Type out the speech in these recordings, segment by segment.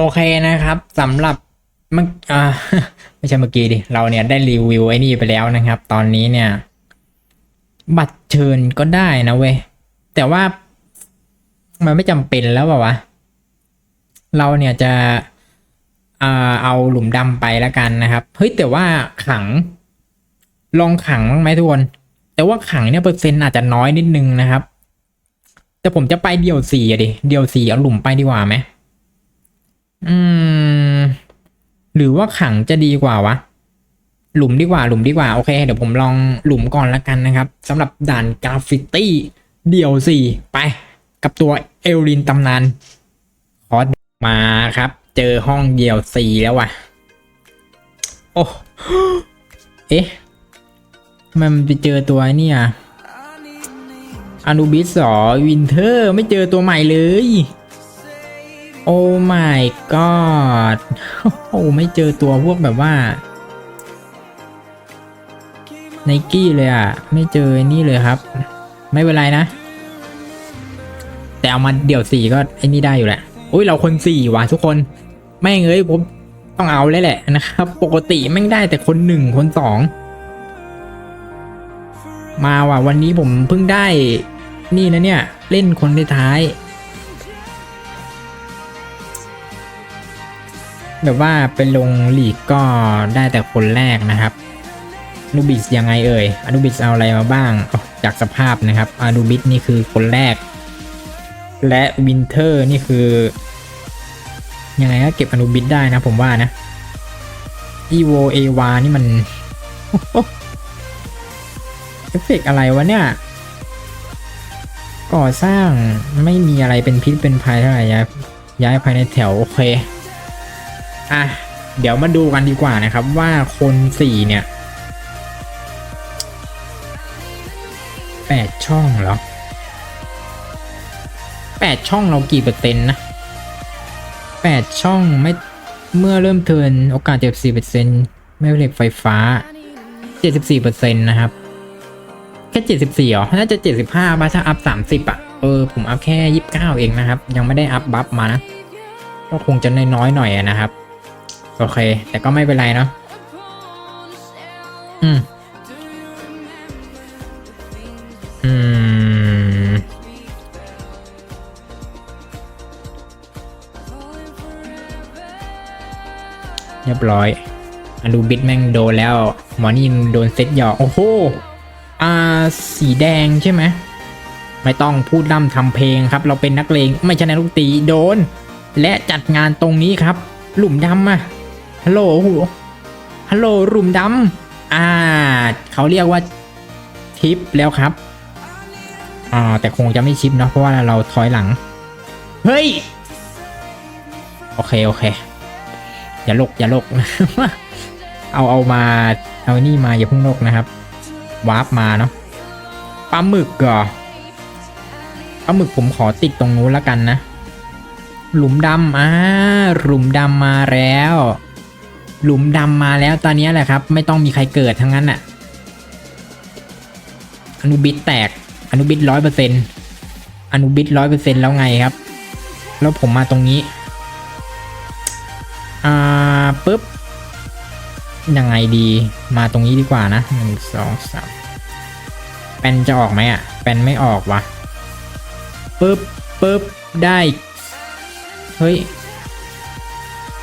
โอเคนะครับสำหรับเมื่ออ่าไม่ใช่เมื่อกี้ดิ เราเนี่ยได้รีวิวไอ้นี่ไปแล้วนะครับ ตอนนี้เนี่ย บัตรเชิญก็ได้นะเว้ยแต่ว่ามันไม่จำเป็นแล้วเปล่าวะ เราเนี่ยจะเอาหลุมดำไปแล้วกันนะครับ เฮ้ยแต่ว่าขัง ลองขังบ้างไหมทุกคน แต่ว่าขังเนี่ยเปอร์เซ็นต์อาจจะน้อยนิดนึงนะครับ แต่ผมจะไปเดี่ยวสี่อะดิ เดี่ยวสี่เอาหลุมไปดีกว่าไหม อืม หรือว่าขังจะดีกว่าวะ หลุมดีกว่า หลุมดีกว่า โอเค เดี๋ยวผมลองหลุมก่อนละกันนะครับสำหรับด่านกราฟิตี้เดี่ยวสี่ไป กับตัวเอลลินตำนานขอมาครับ เจอห้องเดี่ยวสี่แล้วว่ะ โอ้ เอ๊ะทำไมมันไปเจอตัวเนี่ยอนูบิสหรอวินเทอร์ไม่เจอตัวใหม่เลย โอ้ my god โอ้ไม่เจอตัวพวกแบบว่าไนกี้เลยอะ ไม่เจอนี่เลยครับ ไม่เป็นไรนะ แต่เอามาเดี่ยวสี่ก็ไอ้นี่ได้อยู่แหละอุ้ยเราคนสี่ว่ะทุกคนแม่งเอ้ยผมต้องเอาเลยแหละนะครับ ปกติแม่งได้แต่คนหนึ่งคนสองมาว่ะวันนี้ผมเพิ่งได้ นี่นะเนี่ย เล่นคนท้าย แบบว่าไปลงหลีกก็ได้แต่คนแรกนะครับอนูบิสยังไงเอ่ยอนูบิสเอาอะไรมาบ้าง จากสภาพนะครับอนูบิสนี่คือคนแรก และวินเทอร์นี่คือ ยังไงก็เก็บอนุบิสได้นะผมว่านะอีโวเอวานี่มันเอฟเฟกต์อะไรวะเนี่ย ก่อสร้างไม่มีอะไรเป็นพิษเป็นภัยเท่าไหร่ย้ายย้ายภายในแถว โอเค อะเดี๋ยวมาดูกันดีกว่านะครับว่าคนสี่เนี่ยแปดช่องเหรอแปดช่องเรากี่เปอร์เซ็นต์นะแปดช่องไม่เมื่อเริ่มเทินโอกาสเจ็บสี่เปอร์เซ็นต์ไม่เหล็กไฟฟ้าเจ็ดสิบสี่เปอร์เซ็นต์นะครับ แค่เจ็ดสิบสี่หรอ น่าจะเจ็ดสิบห้าบ้าถ้าอัพสามสิบอะ เออ ผมอัพแค่ยี่สิบเก้าเองนะครับ ยังไม่ได้อัพบัฟมานะ ก็คงจะน้อยๆหน่อยนะครับ โอเค แต่ก็ไม่เป็นไรเนาะอืม อืม เรียบร้อยอนูบิดแม่งโดนแล้ว หมอนี่โดนเซตหยอก โอ้โห อ่า สีแดงใช่ไหม ไม่ต้องพูดล่ำทำเพลงครับ เราเป็นนักเลง ไม่ใช่นักดนตรีโดน และจัดงานตรงนี้ครับ หลุมดำอะ ฮัลโหลฮัลโหลหลุมดำอ่า เขาเรียกว่าทิปแล้วครับ อ่า แต่คงจะไม่ชิปเนาะเพราะว่าเราถอยหลัง เฮ้ย โอเค โอเค อย่าลกอย่าลกเอาเอามา เอานี่มาอย่าพิ่งลกนะครับ วาร์ปมาเนาะปลาหมึกเหรอปลาหมึกผมขอติดตรงนู้นแล้วกันนะ หลุมดำอ่าหลุมดำมาแล้ว หลุมดำมาแล้วตอนนี้แหละครับ ไม่ต้องมีใครเกิดทั้งนั้นน่ะ อนุบิตแตก อนุบิตร้อยเปอร์เซ็นอนุบิตร้อยเปอร์เซ็นแล้วไงครับ แล้วผมมาตรงนี้ อ่าปุ๊บ ยังไงดี มาตรงนี้ดีกว่านะหนึ่งสองสามแปนจะออกไหมอะแปนไม่ออกวะปึ๊บปึ๊บได้ เฮ้ย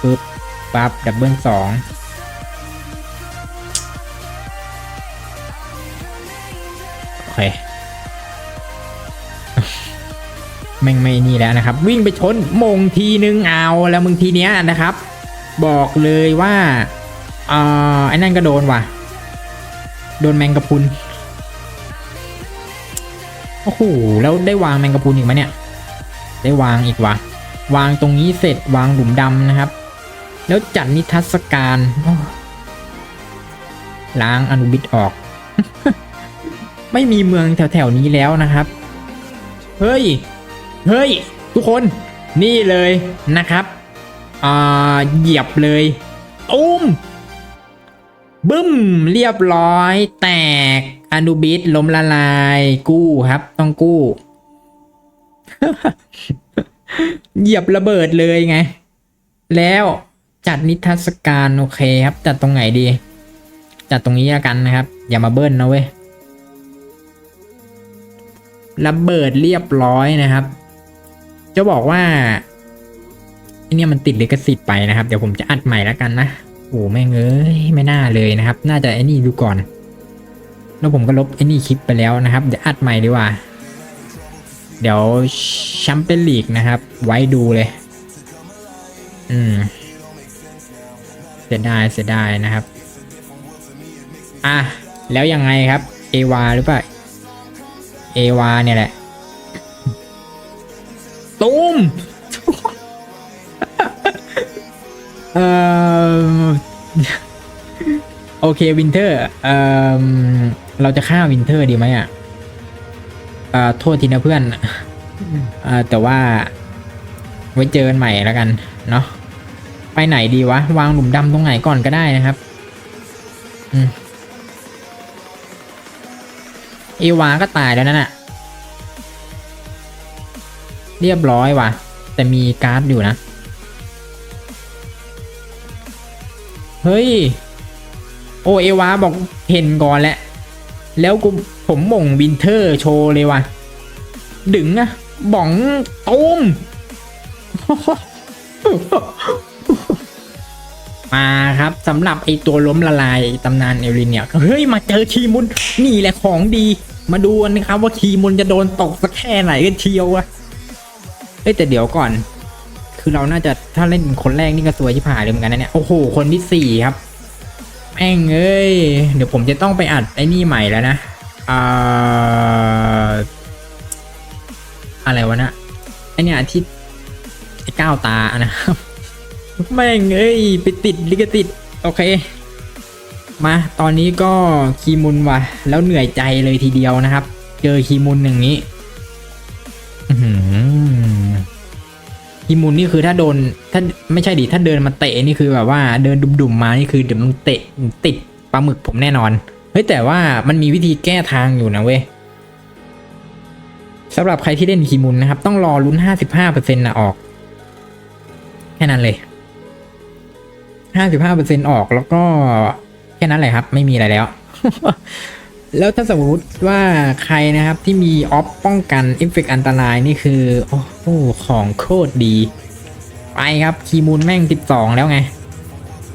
ปึ๊บ ปั๊บดับเบิลสองโอเคแม่งไม่นี่แล้วนะครับ วิ่งไปชนมงทีนึงเอาแล้วมึงทีเนี้ยนะครับ บอกเลยว่าเอ่าไอ้นั่นก็โดนว่ะ โดนแมงกะพุนโอ้โหแล้วได้วางแมงกะพุนอีกไหมเนี่ย ได้วางอีกว่ะวางตรงนี้เสร็จวางหลุมดำนะครับ แล้วจัดนิทรรศการล้างอนุบิตออก ไม่มีเมืองแถวๆนี้แล้วนะครับ เฮ้ย เฮ้ย ทุกคนนี่เลยนะครับอ่าเหยียบเลยตุ้มบึ้ม เรียบร้อย แตกอนุบิตล้มละลาย กู้ครับ ต้องกู้ เหยียบระเบิดเลยไง แล้ว จัดนิทรรศการโอเคครับ จัดตรงไหนดี จัดตรงนี้ละกันนะครับ อย่ามาเบิ้ลนะเว้ยระเบิดเรียบร้อยนะครับ จะบอกว่าไอเนี่ยมันติดลิขสิทธิ์ไปนะครับ เดี๋ยวผมจะอัดใหม่แล้วกันนะโอ้แม่งเอ้ยไม่น่าเลยนะครับ น่าจะไอ้นี่ดูก่อน แล้วผมก็ลบไอ้นี่คลิปไปแล้วนะครับ เดี๋ยวอัดใหม่ดีกว่า เดี๋ยวแชมเปี้ยนลีกนะครับ ไว้ดูเลย อืม เสียดายเสียดายนะครับ อะ แล้วยังไงครับเอวาหรือเปล่าเอวาเนี่ยแหละตูมเอ่อโอเควินเทอร์เอ่อเราจะฆ่าวินเทอร์ดีไหมอะเอ่อโทษทีนะเพื่อนเอ่อแต่ว่า ไว้เจอกันใหม่แล้วกัน เนาะ ไปไหนดีวะ วางหลุมดำตรงไหนก่อนก็ได้นะครับอืมเอวาก็ตายแล้วนั่นะเรียบร้อยว่ะ แต่มีการ์ดอยู่นะ เฮ้ย โอเอวาบอกเห็นก่อนแหละ แล้วกูผมม่งวินเทอร์โชว์เลยว่ะ ดึงอะบ่องตูม มาครับสำหรับไอตัวล้มละลายตำนานเอลินเนี่ยเฮ้ยมาเจอคีมุนนี่แหละของดี มาดูกันนะครับว่าคีมุนจะโดนตกสักแค่ไหนกันเชียวอะเอ้แต่เดี๋ยวก่อน คือเราน่าจะถ้าเล่นคนแรกนี่ก็สวยที่ผ่านเลยเหมือนกันนะเนี่ยโอ้โหคนที่สี่ครับแม่งเอ้ยเดี๋ยวผมจะต้องไปอัดไอ้นี่ใหม่แล้วนะอ่าอะไรวะนะไอเนี่ยที่ไอ้ก้าวตานะครับ แม่งเอ้ยไปติดลิขติดโอเค มาตอนนี้ก็คีมุนว่ะ แล้วเหนื่อยใจเลยทีเดียวนะครับ เจอคีมุนอย่างนี้คีมุนนี่คือถ้าโดนถ้าไม่ใช่ดิถ้าเดินมาเตะนี่คือแบบว่าเดินดุ่มๆมานี่คือเดี๋ยวมันเตะติดปลาหมึกผมแน่นอนเฮ้ยแต่ว่ามันมีวิธีแก้ทางอยู่นะเว้ยสำหรับใครที่เล่นคีมุนนะครับ ต้องรอลุ้น 55%นะออก แค่นั้นเลย 55%อร์เซ็นออกแล้วก็แค่นั้นแหละครับ ไม่มีอะไรแล้ว แล้วถ้าสมมติว่าใครนะครับที่มีออฟป้องกันเอฟเฟกอันตรายนี่คือ โอ้โหของโคตรดี ไปครับคีมูลแม่ง12แล้วไง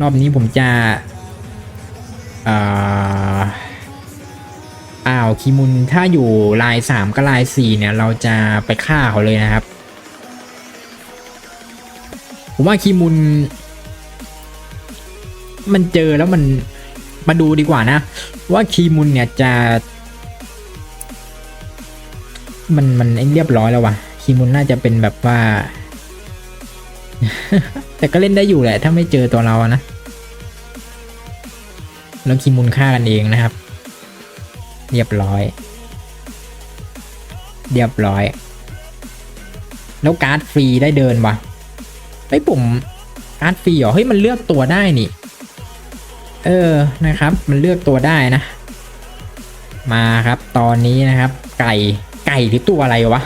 รอบนี้ผมจะอ่าอ้าวคีมุนถ้าอยู่ลาย3กับลาย4เนี่ย เราจะไปฆ่าเขาเลยนะครับ ผมว่าคีมุน มันเจอแล้วมันมาดูดีกว่านะ ว่าคีมุนเนี่ยจะ มันมันไอ้เรียบร้อยแล้ววะคีมุนน่าจะเป็นแบบว่า แต่ก็เล่นได้อยู่แหละ ถ้าไม่เจอตัวเรานะแล้วคีมุนฆ่ากันเองนะครับ เรียบร้อย เรียบร้อย แล้วการ์ดฟรีได้เดินวะไอ้ยผมการ์ดฟรีเหรอเฮ้ยมันเลือกตัวได้นี่ เออนะครับ มันเลือกตัวได้นะ มาครับ ตอนนี้นะครับ ไก่ไก่หรือตัวอะไรวะ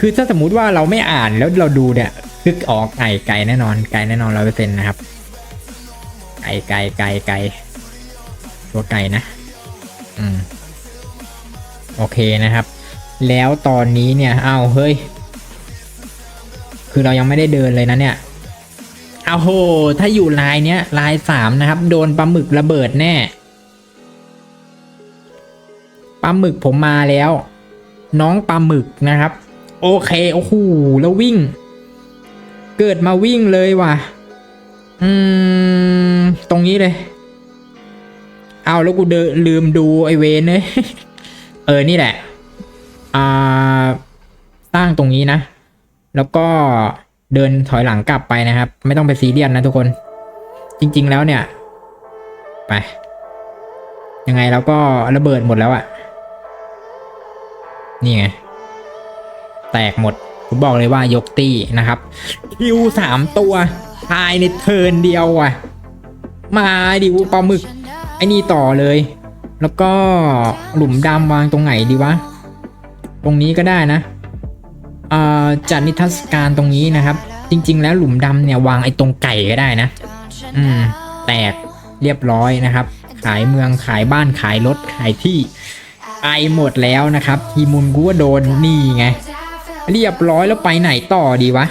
คือถ้าสมมุติว่าเราไม่อ่านแล้วเราดูเนี่ยคือออกไก่ไก่แน่นอนไก่แน่นอนร้อยเปอร์เซ็นต์นะครับ ไก่ไก่ไก่ไก่ตัวไก่นะ อืม โอเคนะครับ แล้วตอนนี้เนี่ย อ้าว เฮ้ย คือเรายังไม่ได้เดินเลยนะเนี่ย เอาโห ถ้าอยู่ลายเนี้ยลายสามนะครับ โดนปลาหมึกระเบิดแน่ปลาหมึกผมมาแล้ว น้องปลาหมึกนะครับ โอเคโอ้โหแล้ววิ่ง เกิดมาวิ่งเลยว่ะ อืม ตรงนี้เลย เอาแล้วกูเดลืมดูไอเวนเลยเออนี่แหละ อ่าสร้างตรงนี้นะ แล้วก็ เดินถอยหลังกลับไปนะครับ ไม่ต้องไปซีเรียสนะทุกคน จริง ๆ แล้วเนี่ย ไป ยังไงเราก็ระเบิดหมดแล้วอะนี่ไง แตกหมด ผมบอกเลยว่ายกตี้นะครับคิวสามตัวภายในเทิร์นเดียวอะมาดิวปลาหมึก ไอ้นี่ต่อเลย แล้วก็หลุมดำวางตรงไหนดีวะ ตรงนี้ก็ได้นะ จัดนิทรรศการตรงนี้นะครับ จริง ๆ แล้วหลุมดำเนี่ยวางไอ้ตรงไก่ก็ได้นะ อืม แตกเรียบร้อยนะครับ ขายเมืองขายบ้านขายรถขายที่ไอหมดแล้วนะครับทีมุนกูก็โดนนี่ไง เรียบร้อยแล้วไปไหนต่อดีวะ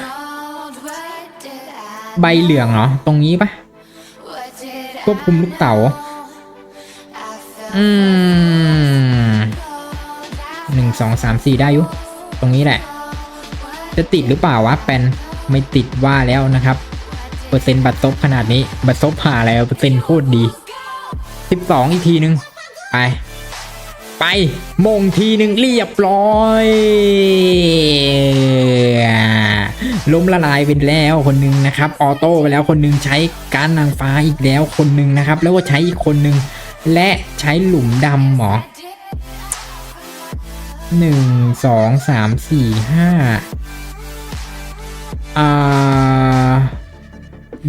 ใบเหลืองเหรอ ตรงนี้ปะควบคุมลูกเต๋าอืมหนึ่งสองสามสี่ได้อยู่ ตรงนี้แหละ จะติดหรือเปล่าวะแปนไม่ติดว่าแล้วนะครับ เปอร์เซ็นต์บัตรซบขนาดนี้บัตรซบผ่าอะไรเปอร์เซ็นต์โคตรดีสิบสองอีกทีนึง ไป ไปมงทีหนึ่งเรียบร้อยล้มละลายไปแล้วคนหนึ่งนะครับ ออโต้ไปแล้วคนหนึ่งใช้การนางฟ้าอีกแล้วคนหนึ่งนะครับ แล้วก็ใช้อีกคนหนึ่งและใช้หลุมดำหมอหนึ่งสองสามสี่ห้า อ่า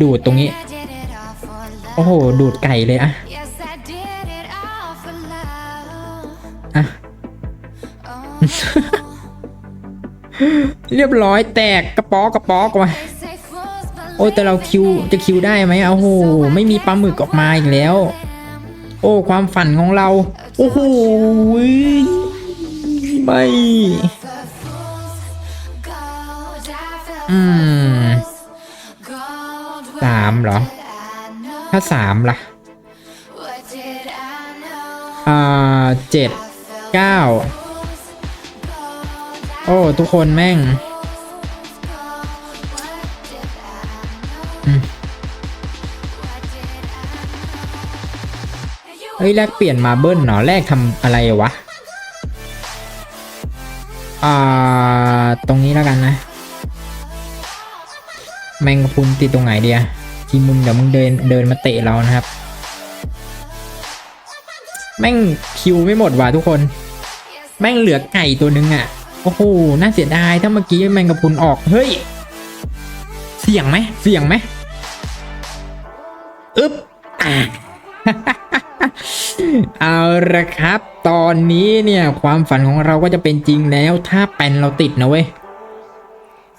ดูดตรงนี้ โอ้โห ดูดไก่เลยอะอะเรียบร้อยแตกกระป๋อกระป๋อกมาโอ้แต่เราคิวจะคิวได้ไหมโอ้โห ไม่มีปลาหมึกออกมาอีกแล้ว โอ้ความฝันของเรา โอ้โหไม่ อืมสามเหรอ ถ้าสามล่ะ อ่าเจ็ดเก้าโอ้ ทุกคนแม่งเฮ้ย แลกเปลี่ยนมาเบิ้ลเนาะแลกทำอะไรวะ อ่า ตรงนี้แล้วกันนะ แมงกะพุนติดตรงไหนเดียทีมุนเดี๋ยวมึงเดินเดินมาเตะเรานะครับ แม่งคิวไม่หมดว่ะทุกคน แม่งเหลือไก่ตัวนึงอะโอ้โหน่าเสียดายถ้าเมื่อกี้แมงกะพุนออกเฮ้ยเสี่ยงไหมเสี่ยงไหมอึ๊บอะเอาละครับ ตอนนี้เนี่ยความฝันของเราก็จะเป็นจริงแล้ว ถ้าแปนเราติดนะเว้ย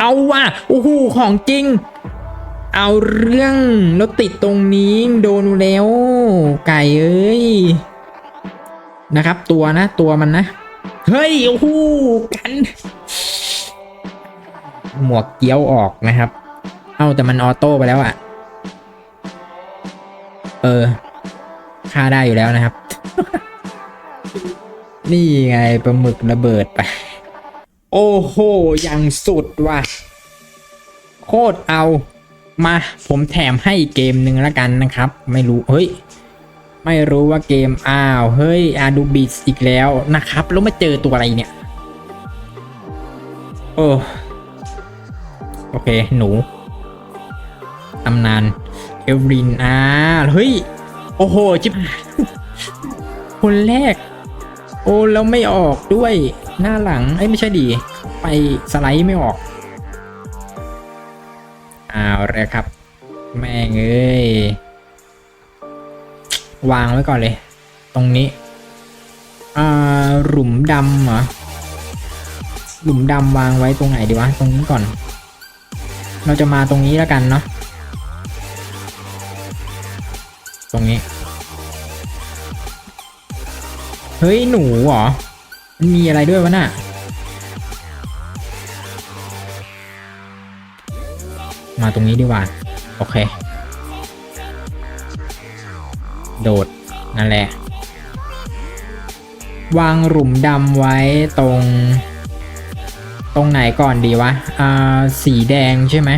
เอาว่ะโอ้โหของจริง เอาเรื่องราติดตรงนี้โดนแล้ว ไก่เอ้ยนะครับ ตัวนะ ตัวมันนะ เฮ้ยโอ้โหกัน หมวกเกี้ยวออกนะครับ เอาแต่มันออโต้ไปแล้วอะเออฆ่าได้อยู่แล้วนะครับ นี่ไงปลาหมึกระเบิดไป โอ้โห อย่างสุดว่ะ โคตรเอา มา ผมแถมให้เกมหนึ่งแล้วกันนะครับ ไม่รู้ เฮ้ย ไม่รู้ว่าเกม อ้าว เฮ้ย อาดูบิสอีกแล้วนะครับ แล้วมาเจอตัวอะไรเนี่ย โอ้ โอเค หนูตำนาน เอลรินอ่าเฮ้ย โอ้โห จิบคนแรก โอ้ แล้วไม่ออกด้วย หน้าหลังเอ้ยไม่ใช่ดี ไปสไลด์ไม่ออกเอาเลยครับ แม่งเอ้ยวางไว้ก่อนเลย ตรงนี้อ่าหลุมดำเหรอหลุมดำวางไว้ตรงไหนดีวะ ตรงนี้ก่อน เราจะมาตรงนี้แล้วกันเนาะตรงนี้ เฮ้ย หนูเหรอ มันมีอะไรด้วยวะน่ะมาตรงนี้ดีกว่า โอเค โดด นั่นแหละ วางหลุมดำไว้ตรง ตรงไหนก่อนดีวะ อ่า สีแดงใช่ไหม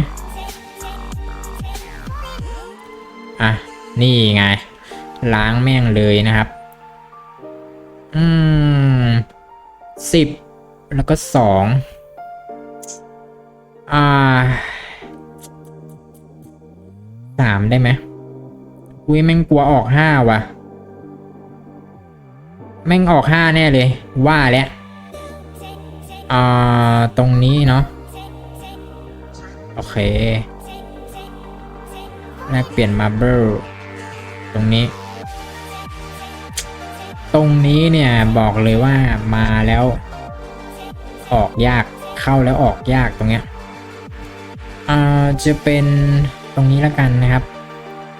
อะ นี่ไง ล้างแม่งเลยนะครับ อืม สิบแล้วก็สองอ่าสามได้ไหมอุ้ยแม่งกลัวออกห้าว่ะ แม่งออกห้าแน่เลย ว่าแล้วอ่าตรงนี้เนาะโอเคแลกเปลี่ยนมาเบิลตรงนี้ ตรงนี้เนี่ยบอกเลยว่ามาแล้ว ออกยากเข้าแล้วออกยากตรงเนี้ยอ่าจะเป็นตรงนี้แล้วกันนะครับ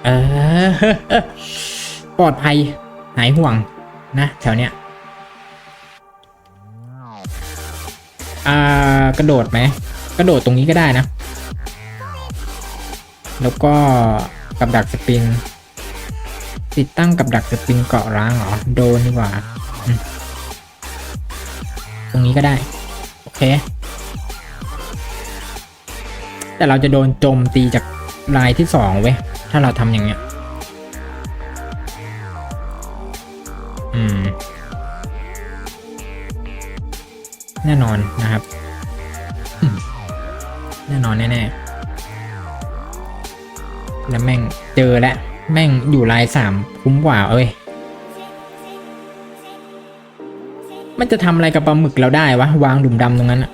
เออปลอดภัยหายห่วงนะแถวเนี้ยอ่ากระโดดไหมกระโดดตรงนี้ก็ได้นะ แล้วก็กับดักสปริง ติดตั้งกับดักสปริงเกาะร้างเหรอ โดนดีกว่า ตรงนี้ก็ได้ โอเค แต่เราจะโดนโจมตีจากลายที่สองเว้ย ถ้าเราทำอย่างเงี้ย อืม แน่นอนนะครับ แน่นอนแน่ๆ แล้วแม่งเจอแล้ว แม่งอยู่ลายสามคุ้มกว่าเอ้ย มันจะทำอะไรกับปลาหมึกเราได้วะ วางดุมดำตรงนั้นอะ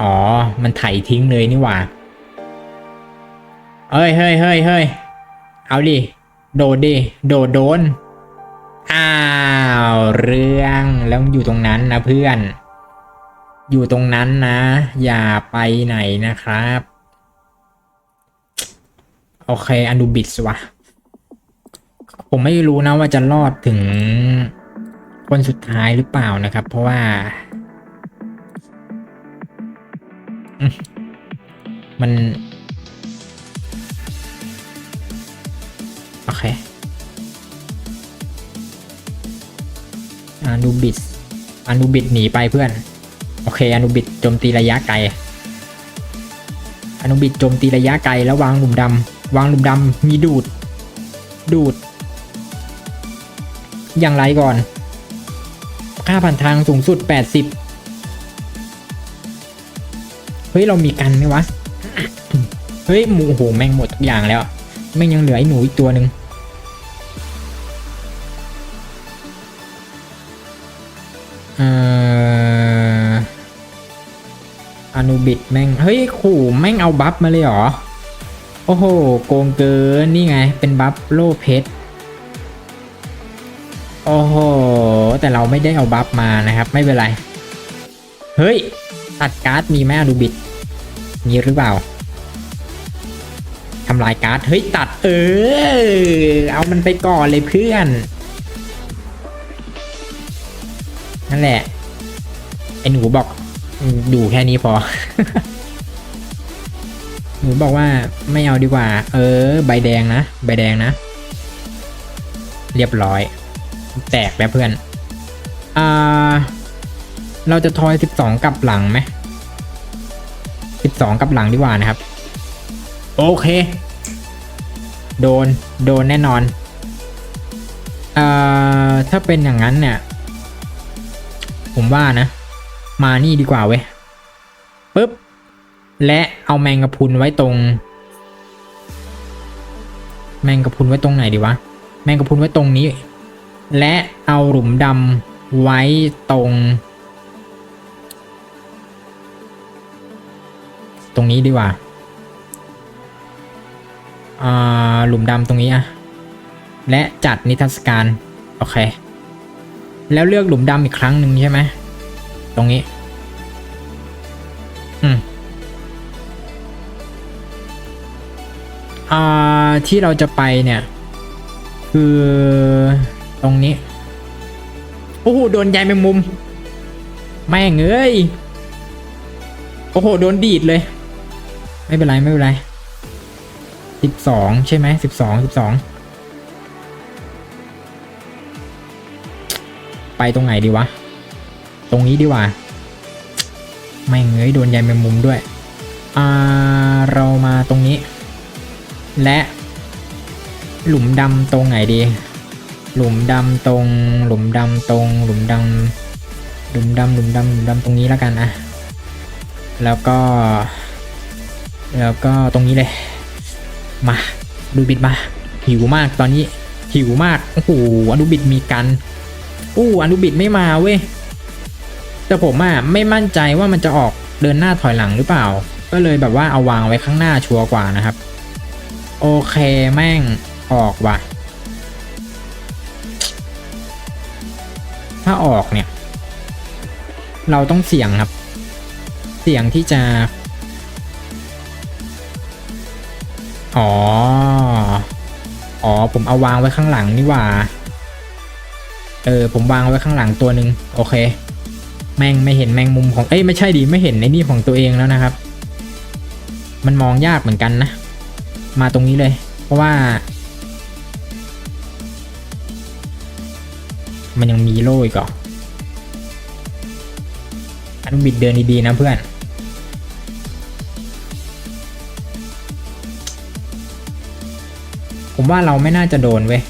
อ๋อ มันไถทิ้งเลยนี่หว่า เฮ้ยเฮ้ยเฮ้ยเฮ้ยเอาดิ โดดดิ โดดโดน อ้าว เรื่องแล้วอยู่ตรงนั้นนะเพื่อน อยู่ตรงนั้นนะ อย่าไปไหนนะครับ โอเคอันดูบิดสวะ ผมไม่รู้นะว่าจะรอดถึงคนสุดท้ายหรือเปล่านะครับ เพราะว่า มัน โอเคอนูบิสอนูบิดหนีไปเพื่อน โอเคอนูบิดโจมตีระยะไกลอนูบิดโจมตีระยะไกลแล้ววางหลุมดำ วางหลุมดำมีดูด ดูด อย่างไรก่อน ค่าผ่านทางสูงสุด 80 เฮ้ย เรามีกันไหมวะ เฮ้ย หมูโหแม่งหมดทุกอย่างแล้ว แม่งยังเหลือไอ้หนูอีกตัวหนึ่งอ่ออนุบิดแม่ง เฮ้ย ขู่แม่งเอาบัฟมาเลยเหรอ โอ้โห โกงเกิน นี่ไง เป็นบัฟโลเพชร โอ้โห แต่เราไม่ได้เอาบัฟมานะครับ ไม่เป็นไร เฮ้ย ตัดการ์ดมีไหมอนุบิด มีหรือเปล่าทำลายการ์ด เฮ้ย ตัด เออ เอามันไปก่อนเลยเพื่อน นั่นแหละไอ้หนูบอก ดูแค่นี้พอ หนูบอกว่าไม่เอาดีกว่า เออ ใบแดงนะ ใบแดงนะ เรียบร้อย แตกแล้วเพื่อน อ่า เราจะทอยสิบสองกลับหลังไหมสิบสองกลับหลังดีกว่านะครับ โอเค โดน โดนแน่นอนเอ่อถ้าเป็นอย่างนั้นเนี่ย ผมว่านะ มานี่ดีกว่าเว้ยปึ๊บ และเอาแมงกะพุนไว้ตรง แมงกะพุนไว้ตรงไหนดีวะ แมงกะพุนไว้ตรงนี้ และเอาหลุมดำไว้ตรง ตรงนี้ดีกว่าอ่าหลุมดำตรงนี้อะและจัดนิทรรศการ โอเค แล้วเลือกหลุมดำอีกครั้งหนึ่งใช่ไหม ตรงนี้ อืม อ่าที่เราจะไปเนี่ย คือตรงนี้ โอ้โห โดนใยแมงมุม แม่งเอ้ย โอ้โห โดนดีดเลย ไม่เป็นไร ไม่เป็นไรสิบสองใช่ไหมสิบสองสิบสองไปตรงไหนดีวะ ตรงนี้ดีกว่า ไม่เงยโดนใยแมงมุมด้วย อ่า เรามาตรงนี้ และหลุมดำตรงไหนดี หลุมดำตรง หลุมดำตรง หลุมดำหลุมดำหลุมดำหลุมดำตรงนี้แล้วกันนะแล้วก็ แล้วก็ตรงนี้เลย มาดูบิดมา หิวมากตอนนี้ หิวมาก โอ้โหอนุบิดมีกันอู้อนุบิดไม่มาเว้ยแต่ผมอะไม่มั่นใจว่ามันจะออกเดินหน้าถอยหลังหรือเปล่า ก็เลยแบบว่าเอาวางไว้ข้างหน้าชัวร์กว่านะครับ โอเคแม่งออกว่ะ ถ้าออกเนี่ย เราต้องเสี่ยงครับ เสี่ยงที่จะ อ๋อ อ๋อ ผมเอาวางไว้ข้างหลังนี่ว่า เออ ผมวางไว้ข้างหลังตัวหนึ่งโอเค แม่งไม่เห็นแมงมุมของ เอ้ยไม่ใช่ดิไม่เห็นไอ้นี่ของตัวเองแล้วนะครับ มันมองยากเหมือนกันนะ มาตรงนี้เลย เพราะว่า มันยังมีโล่อีกเหรออันบิดเดินดีๆนะเพื่อน ผมว่าเราไม่น่าจะโดนเว้ย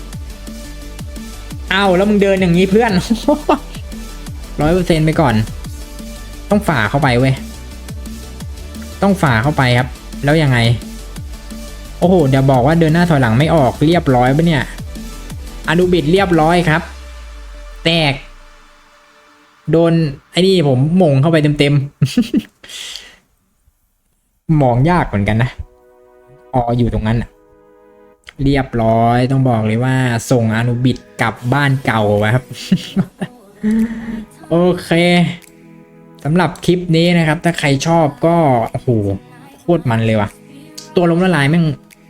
อ้าวแล้วมึงเดินอย่างนี้เพื่อนร้อยเปอร์เซ็นไปก่อน ต้องฝ่าเข้าไปเว้ย ต้องฝ่าเข้าไปครับ แล้วยังไง โอ้โหเดี๋ยวบอกว่าเดินหน้าถอยหลังไม่ออกเรียบร้อยปะเนี่ยอนุบิดเรียบร้อยครับ แตก โดนไอ้นี่ผมมงเข้าไปเต็มๆมองยากเหมือนกันนะอออยู่ตรงนั้นอะเรียบร้อยต้องบอกเลยว่า ส่งอนุบิดกลับบ้านเก่าครับ โอเคสำหรับคลิปนี้นะครับ ถ้าใครชอบก็โอ้โหโคตรมันเลยว่ะ ตัวล้มละลายแม่ง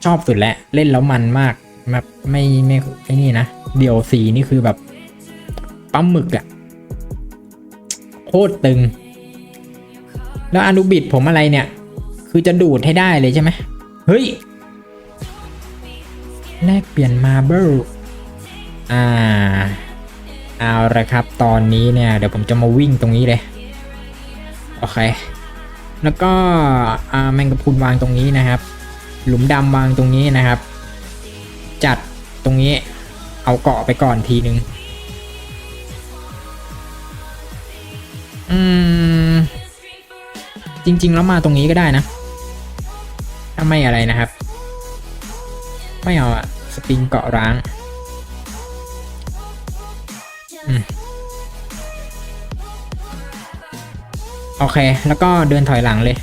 ชอบสุดแหล้วเล่นแล้วมันมากแบบไม่ไม่ไอ้นี่นะเดี่ยวสีนี่คือแบบปั๊มหมึกอะโคตรตึง แล้วอนุบิดผมอะไรเนี่ย คือจะดูดให้ได้เลยใช่ไหมเฮ้ยแลกเปลี่ยนมาเบิลอ่าเอาละครับ ตอนนี้เนี่ย เดี๋ยวผมจะมาวิ่งตรงนี้เลย โอเค แล้วก็อ่าแมงกะพรุนวางตรงนี้นะครับ หลุมดำวางตรงนี้นะครับ จัดตรงนี้เอาเกาะไปก่อนทีนึง อืม จริง ๆ แล้วมาตรงนี้ก็ได้นะ ถ้าไม่อะไรนะครับ ไม่เอาอะสปริงเกาะร้าง อืมโอเค แล้วก็เดินถอยหลังเลย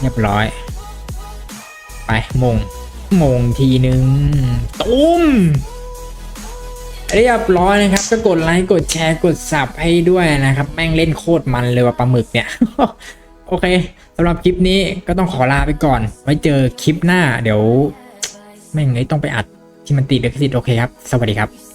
เรียบร้อย ไปมงมงทีนึงตุ้มเรียบร้อยนะครับ ก็กดไลค์กดแชร์กดสับให้ด้วยนะครับ แม่งเล่นโคตรมันเลยว่ะปลาหมึกเนี่ย โอเคสำหรับคลิปนี้ก็ต้องขอลาไปก่อน ไว้เจอคลิปหน้าเดี๋ยว แม่งไอ้ต้องไปอัดที่มันติดเด็กสิทธิ์โอเคครับ สวัสดีครับ